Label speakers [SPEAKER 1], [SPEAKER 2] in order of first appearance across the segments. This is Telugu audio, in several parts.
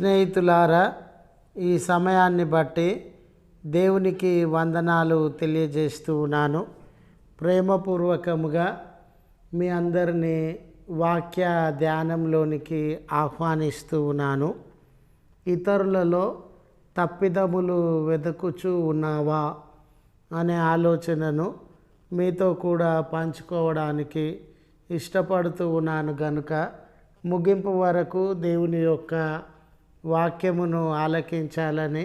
[SPEAKER 1] స్నేహితులారా ఈ సమయాన్ని బట్టి దేవునికి వందనాలు తెలియజేస్తూ ఉన్నాను. ప్రేమపూర్వకముగా మీ అందరినీ వాక్య ధ్యానంలోనికి ఆహ్వానిస్తూ ఉన్నాను. ఇతరులలో తప్పిదములు వెతుకుచూ ఉన్నావా అనే ఆలోచనను మీతో కూడా పంచుకోవడానికి ఇష్టపడుతూ ఉన్నాను గనుక ముగింపు వరకు దేవుని యొక్క వాక్యమును ఆలకించాలని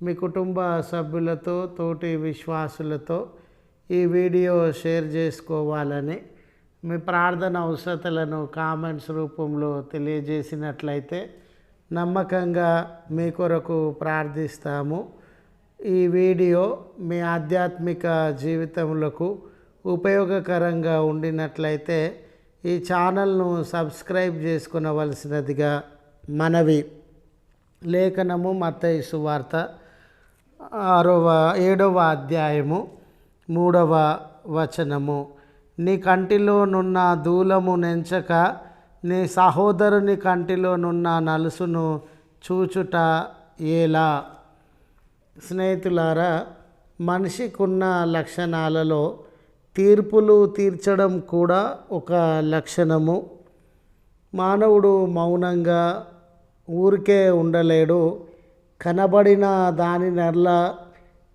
[SPEAKER 1] మీ కుటుంబ సభ్యులతో తోటి విశ్వాసులతో ఈ వీడియో షేర్ చేసుకోవాలని మీ ప్రార్థన అవసరతలను కామెంట్స్ రూపంలో తెలియజేసినట్లయితే నమ్మకంగా మీ కొరకు ప్రార్థిస్తాము. ఈ వీడియో మీ ఆధ్యాత్మిక జీవితములకు ఉపయోగకరంగా ఉండినట్లయితే ఈ ఛానల్ను సబ్స్క్రైబ్ చేసుకునవలసినదిగా మనవి. లేఖనము మత్తయి సువార్త ఆరవ ఏడవ అధ్యాయము మూడవ వచనము. నీ కంటిలోనున్న దూలము నెంచక నీ సహోదరుని కంటిలోనున్న నలుసును చూచుట ఎలా? స్నేహితులారా మనిషికున్న లక్షణాలలో తీర్పులు తీర్చడం కూడా ఒక లక్షణము. మానవుడు మౌనంగా ఊరికే ఉండలేడు. కనబడిన దాని నెల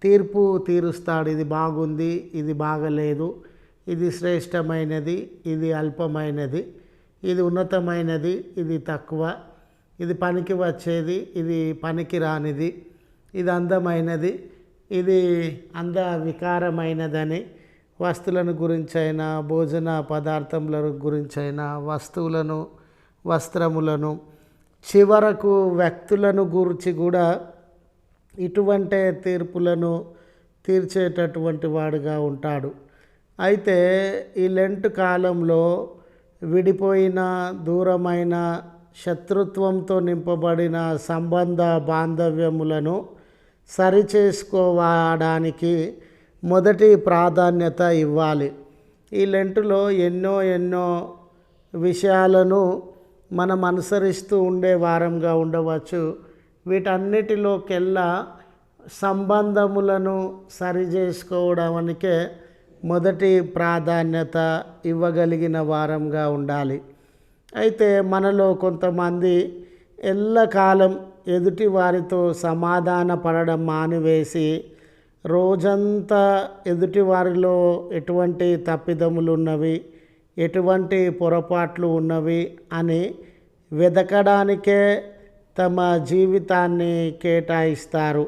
[SPEAKER 1] తీర్పు తీరుస్తాడు. ఇది బాగుంది ఇది బాగలేదు. ఇది శ్రేష్టమైనది ఇది అల్పమైనది. ఇది ఉన్నతమైనది ఇది తక్కువ. ఇది పనికి వచ్చేది ఇది పనికి రానిది. ఇది అందమైనది ఇది అంద వికారమైనదని వస్తువులను గురించైనా భోజన పదార్థముల గురించైనా వస్తువులను వస్త్రములను చివరకు వ్యక్తులను గురించి కూడా ఇటువంటి తీర్పులను తీర్చేటటువంటి వాడుగా ఉంటాడు. అయితే ఈ లెంట్ కాలంలో విడిపోయిన దూరమైన శత్రుత్వంతో నింపబడిన సంబంధ బాంధవ్యములను సరిచేసుకోవడానికి మొదటి ప్రాధాన్యత ఇవ్వాలి. ఈ లెంటులో ఎన్నో ఎన్నో విషయాలను మనం అనుసరిస్తూ ఉండే వారంగా ఉండవచ్చు. వీటన్నిటిలోకెల్లా సంబంధములను సరిచేసుకోవడానికే మొదటి ప్రాధాన్యత ఇవ్వగలిగిన వారంగా ఉండాలి. అయితే మనలో కొంతమంది ఎల్లకాలం ఎదుటి వారితో సమాధాన పడడం మానివేసి రోజంతా ఎదుటి వారిలో ఎటువంటి తప్పిదములు ఉన్నవి ఎటువంటి పొరపాట్లు ఉన్నవి అని వెతకడానికే తమ జీవితాన్ని కేటాయిస్తారు.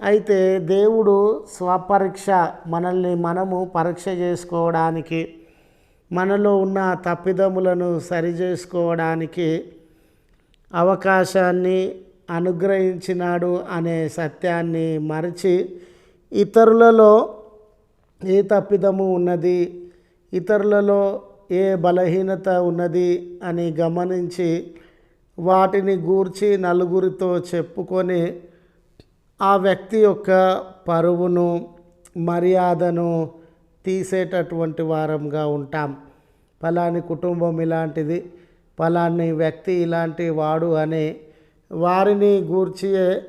[SPEAKER 1] అయితే దేవుడు స్వపరీక్ష మనల్ని మనము పరీక్ష చేసుకోవడానికి మనలో ఉన్న తప్పిదములను సరిచేసుకోవడానికి అవకాశాన్ని అనుగ్రహించినాడు అనే సత్యాన్ని మరిచి ఇతరులలో ఏ తప్పిదము ఉన్నది ఇతరులలో ఏ బలహీనత ఉన్నది అని గమనించి వాటిని గూర్చి నలుగురితో చెప్పుకొని ఆ వ్యక్తి యొక్క పరువును మర్యాదను తీసేటటువంటి వారంగా ఉంటాం. ఫలాని కుటుంబం ఇలాంటిది ఫలాని వ్యక్తి ఇలాంటి వాడు అని వారిని గూర్చి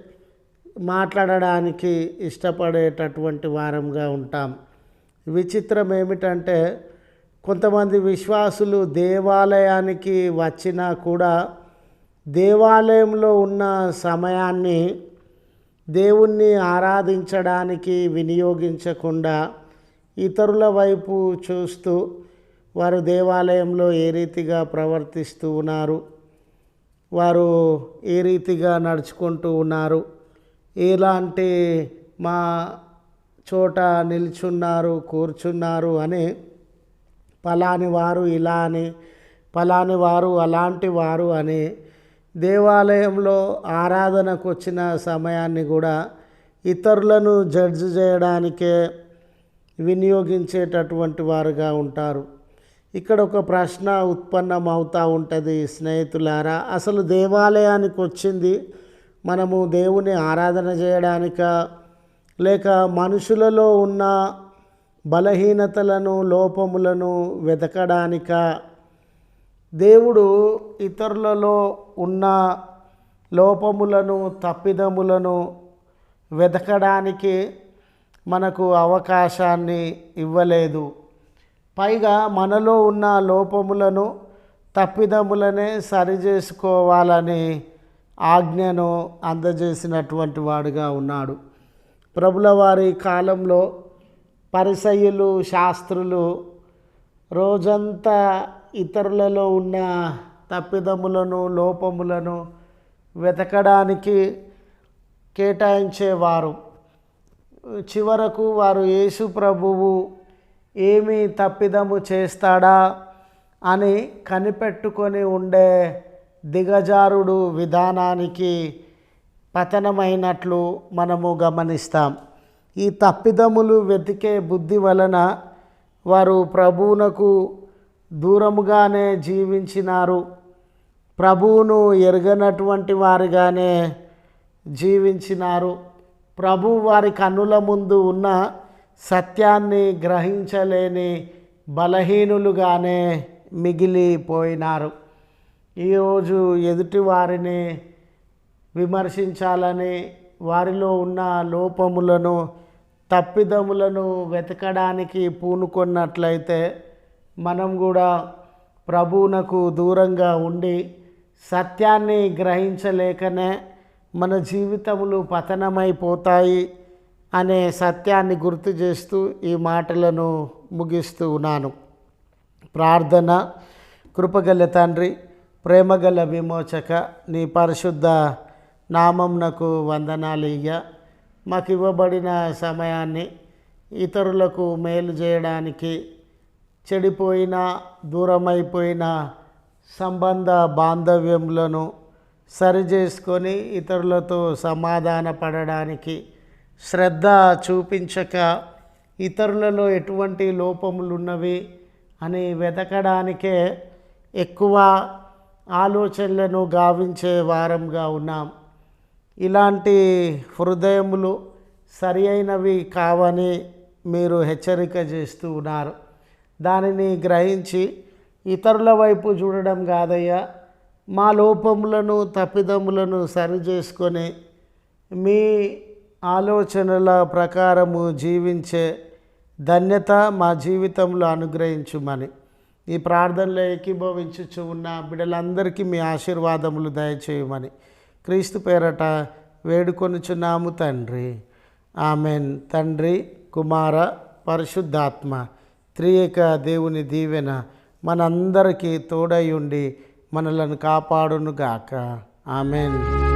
[SPEAKER 1] మాట్లాడడానికి ఇష్టపడేటటువంటి వారంగా ఉంటాం. విచిత్రం ఏమిటంటే కొంతమంది విశ్వాసులు దేవాలయానికి వచ్చినా కూడా దేవాలయంలో ఉన్న సమయాన్ని దేవుణ్ణి ఆరాధించడానికి వినియోగించకుండా ఇతరుల వైపు చూస్తూ వారు దేవాలయంలో ఏ రీతిగా ప్రవర్తిస్తూ ఉన్నారు వారు ఏ రీతిగా నడుచుకుంటూ ఉన్నారు ఎలాంటి మా చోట నిల్చున్నారు కూర్చున్నారు అని ఫలాని వారు ఇలా అని ఫలాని వారు అలాంటి వారు అని. దేవాలయంలో ఆరాధనకు వచ్చిన సమయాన్ని కూడా ఇతరులను జడ్జ్ చేయడానికే వినియోగించేటటువంటి వారుగా ఉంటారు. ఇక్కడ ఒక ప్రశ్న ఉత్పన్నం అవుతూ ఉంటుంది స్నేహితులారా. అసలు దేవాలయానికి వచ్చింది మనము దేవుని ఆరాధన చేయడానిక? లేక మనుషులలో ఉన్న బలహీనతలను లోపములను వెతకడానిక దేవుడు ఇతరులలో ఉన్న లోపములను తప్పిదములను వెతకడానికి మనకు అవకాశాన్ని ఇవ్వలేదు. పైగా మనలో ఉన్న లోపములను తప్పిదములనే సరిచేసుకోవాలని ఆజ్ఞను అందజేసినటువంటి వాడుగా ఉన్నాడు. ప్రభుల వారి కాలంలో పరిసయులు శాస్త్రులు రోజంతా ఇతరులలో ఉన్న తప్పిదములను లోపములను వెతకడానికి కేటాయించేవారు. చివరకు వారు యేసు ప్రభువు ఏమి తప్పిదము చేస్తాడా అని కనిపెట్టుకొని ఉండే దిగజారుడు విధానానికి పతనమైనట్లు మనము గమనిస్తాం. ఈ తప్పిదములు వెతికే బుద్ధి వలన వారు ప్రభువునకు దూరముగానే జీవించినారు. ప్రభువును ఎరగనటువంటి వారిగానే జీవించినారు. ప్రభు వారి కన్నుల ముందు ఉన్న సత్యాన్ని గ్రహించలేని బలహీనులుగానే మిగిలిపోయినారు. ఈరోజు ఎదుటి వారిని విమర్శించాలని వారిలో ఉన్న లోపములను తప్పిదములను వెతకడానికి పూనుకున్నట్లయితే మనం కూడా ప్రభువునకు దూరంగా ఉండి సత్యాన్ని గ్రహించలేకనే మన జీవితములు పతనమైపోతాయి అనే సత్యాన్ని గుర్తు చేస్తూ ఈ మాటలను ముగిస్తూ ఉన్నాను. ప్రార్థన కృపగల తండ్రి ప్రేమగల విమోచక నీ పరిశుద్ధ నామంనకు వందనాలు ఇయ్య మాకు ఇవ్వబడిన సమయాన్ని ఇతరులకు మేలు చేయడానికి చెడిపోయిన దూరమైపోయిన సంబంధ బాంధవ్యములను సరిచేసుకొని ఇతరులతో సమాధాన పడడానికి శ్రద్ధ చూపించక ఇతరులలో ఎటువంటి లోపములు ఉన్నవి అని వెతకడానికే ఎక్కువ ఆలోచనలను గావించే వారంగా ఉన్నాం. ఇలాంటి హృదయములు సరి అయినవి కావని మీరు హెచ్చరిక చేస్తూ ఉన్నారు. దానిని గ్రహించి ఇతరుల వైపు చూడడం కాదయ్యా మా లోపములను తప్పిదములను సరి చేసుకొని మీ ఆలోచనల ప్రకారము జీవించే ధన్యత మా జీవితంలో అనుగ్రహించుమని ఈ ప్రార్థనలో ఏకీభవించుచు ఉన్న బిడ్డలందరికీ మీ ఆశీర్వాదములు దయచేయమని క్రీస్తు పేరట వేడుకొనుచున్నాము తండ్రి. ఆమెన్. తండ్రి కుమార పరిశుద్ధాత్మ త్రియేక దేవుని దీవెన మనందరికీ తోడై ఉండి మనలను కాపాడునుగాక. ఆమెన్.